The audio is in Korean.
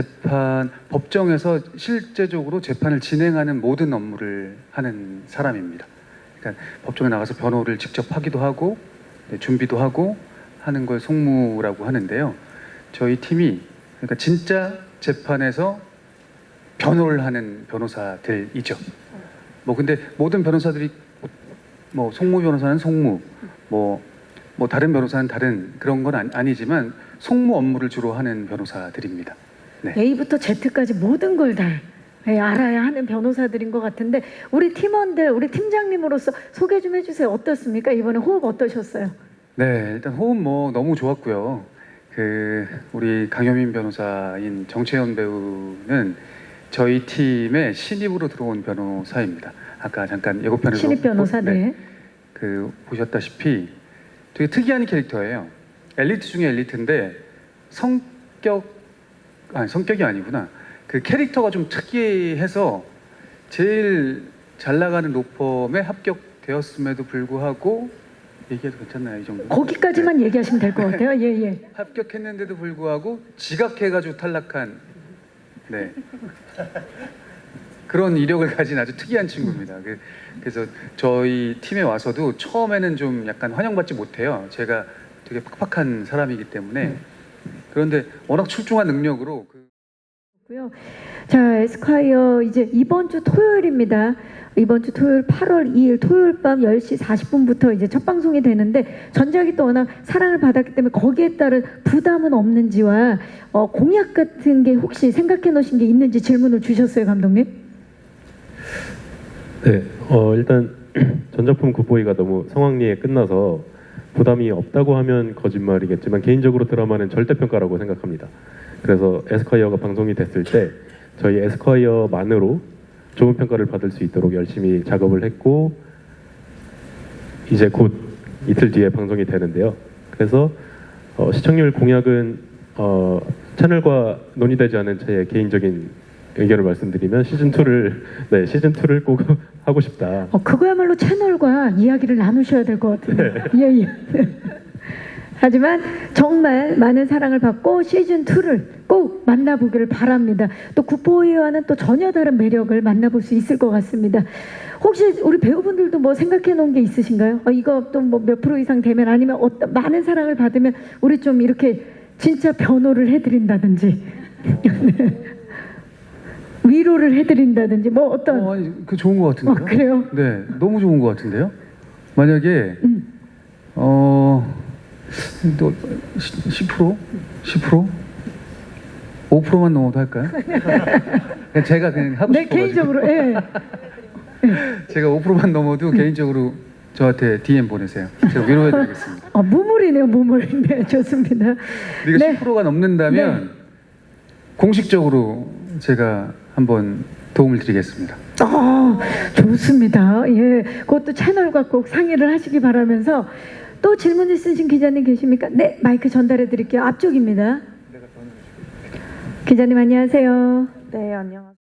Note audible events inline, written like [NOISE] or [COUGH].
재판 법정에서 실제적으로 재판을 진행하는 모든 업무를 하는 사람입니다. 그러니까 법정에 나가서 변호를 직접 하기도 하고 네, 준비도 하고 하는 걸 송무라고 하는데요. 저희 팀이 그러니까 진짜 재판에서 변호를 하는 변호사들이죠. 뭐 근데 모든 변호사들이 뭐 송무 변호사는 송무, 뭐, 뭐 다른 변호사는 다른 그런 건 아니- 아니지만 송무 업무를 주로 하는 변호사들입니다. 네. A부터 Z까지 모든 걸 다 알아야 하는 변호사들인 것 같은데 우리 팀원들, 우리 팀장님으로서 소개 좀 해주세요. 어떻습니까? 이번에 호흡 어떠셨어요? 네, 일단 호흡 뭐 너무 좋았고요. 그 우리 강효민 변호사인 정채연 배우는 저희 팀의 신입으로 들어온 변호사입니다. 아까 잠깐 예고편에서 신입 변호사, 보- 네. 그 보셨다시피 되게 특이한 캐릭터예요. 엘리트 중에 엘리트인데 성격 아니 성격이 아니구나. 그 캐릭터가 좀 특이해서 제일 잘 나가는 로펌에 합격되었음에도 불구하고 얘기해도 괜찮나요 이 정도? 거기까지만 얘기하시면 될 것 [LAUGHS] 같아요. 예, 예. 합격했는데도 불구하고 지각해가지고 탈락한 네 그런 이력을 가진 아주 특이한 친구입니다. 그- 그래서 저희 팀에 와서도 처음에는 좀 약간 환영받지 못해요. 제가 되게 팍팍한 사람이기 때문에 그런데 워낙 출중한 능력으로 그 고요. 자, 에스콰이어 이제 이번 주 토요일입니다. 이번 주 토요일 8월 2일 토요일 밤 10시 40분부터 이제 첫 방송이 되는데 전작이 또 워낙 사랑을 받았기 때문에 거기에 따른 부담은 없는지와 어, 공약 같은 게 혹시 생각해 놓으신 게 있는지 질문을 주셨어요, 감독님. 네, 어, 일단 [CLEARS THROAT] 전작품 굿보이가 너무 성황리에 끝나서 부담이 없다고 하면 거짓말이겠지만 개인적으로 드라마는 절대평가라고 생각합니다. 그래서 에스콰이어가 방송이 됐을 때 저희 에스콰이어만으로 좋은 평가를 받을 수 있도록 열심히 작업을 했고 이제 곧 이틀 뒤에 방송이 되는데요. 그래서 어, 시청률 공약은 어, 채널과 논의되지 않은 제 개인적인 의견을 말씀드리면 시즌 2를 [LAUGHS] 네 시즌 2를 꼭 하고 싶다. 어, 그거야말로 채널과 이야기를 나누셔야 될 것 같아요. 예, 예. [LAUGHS] 하지만 정말 많은 사랑을 받고 시즌 2를 꼭 만나보기를 바랍니다. 또 굿보이와는 또 전혀 다른 매력을 만나볼 수 있을 것 같습니다. 혹시 우리 배우분들도 뭐 생각해 놓은 게 있으신가요? 어, 이거 또 뭐 몇 프로 이상 되면 아니면 어떤 많은 사랑을 받으면 우리 좀 이렇게 진짜 변호를 해드린다든지 [LAUGHS] 위로를 해드린다든지 뭐 어떤 어, 아니, 그 좋은 것 어, 같은데요? 그래요? 네, 너무 좋은 것 같은데요? 만약에 음. 어, 또 10%? 10%? 5%만 넘어도 할까요? [LAUGHS] 그냥 제가 그냥 하고 네 싶어가지고 개인적으로 예. 제가 5%만 넘어도 개인적으로 저한테 DM 보내세요. 제가 위로해드리겠습니다. 어, 무물이네요 무물 네 좋습니다 우리가 네. 10%가 넘는다면 공식적으로 제가 한번 도움을 드리겠습니다. 어, 좋습니다. 예 그것도 채널과 꼭 상의를 하시기 바라면서 또 질문 있으신 기자님 계십니까? 네 마이크 전달해 드릴게요. 앞쪽입니다. 기자님 안녕하세요. 네, 안녕하세요.